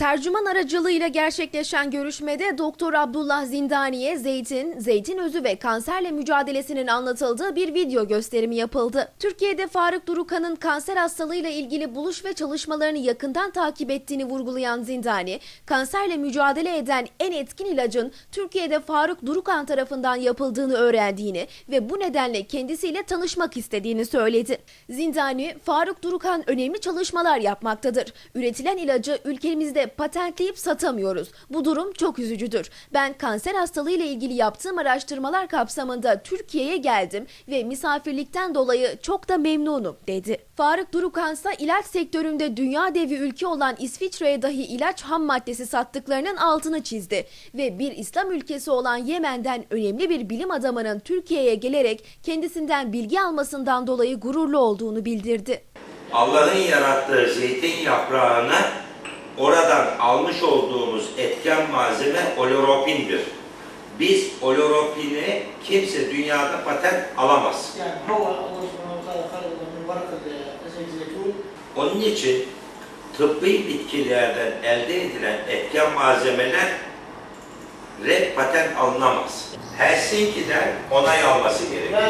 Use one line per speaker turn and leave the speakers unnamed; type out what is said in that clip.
Tercüman aracılığıyla gerçekleşen görüşmede Doktor Abdullah Zindani'ye zeytin, zeytin özü ve kanserle mücadelesinin anlatıldığı bir video gösterimi yapıldı. Türkiye'de Faruk Durukan'ın kanser hastalığıyla ilgili buluş ve çalışmalarını yakından takip ettiğini vurgulayan Zindani, kanserle mücadele eden en etkin ilacın Türkiye'de Faruk Durukan tarafından yapıldığını öğrendiğini ve bu nedenle kendisiyle tanışmak istediğini söyledi. Zindani, Faruk Durukan önemli çalışmalar yapmaktadır. Üretilen ilacı ülkemizde patentleyip satamıyoruz. Bu durum çok üzücüdür. Ben kanser hastalığı ile ilgili yaptığım araştırmalar kapsamında Türkiye'ye geldim ve misafirlikten dolayı çok da memnunum dedi. Faruk Durukan ilaç sektöründe dünya devi ülke olan İsviçre'ye dahi ilaç ham maddesi sattıklarının altını çizdi ve bir İslam ülkesi olan Yemen'den önemli bir bilim adamının Türkiye'ye gelerek kendisinden bilgi almasından dolayı gururlu olduğunu bildirdi.
Allah'ın yarattığı zeytin yaprağını oradan almış olduğumuz etken malzeme oleropindir. Biz oleropini kimse dünyada patent alamaz. Onun için tıbbi bitkilerden elde edilen etken malzemeler re patent alınamaz. Helsinki'den onay alması gerekiyor.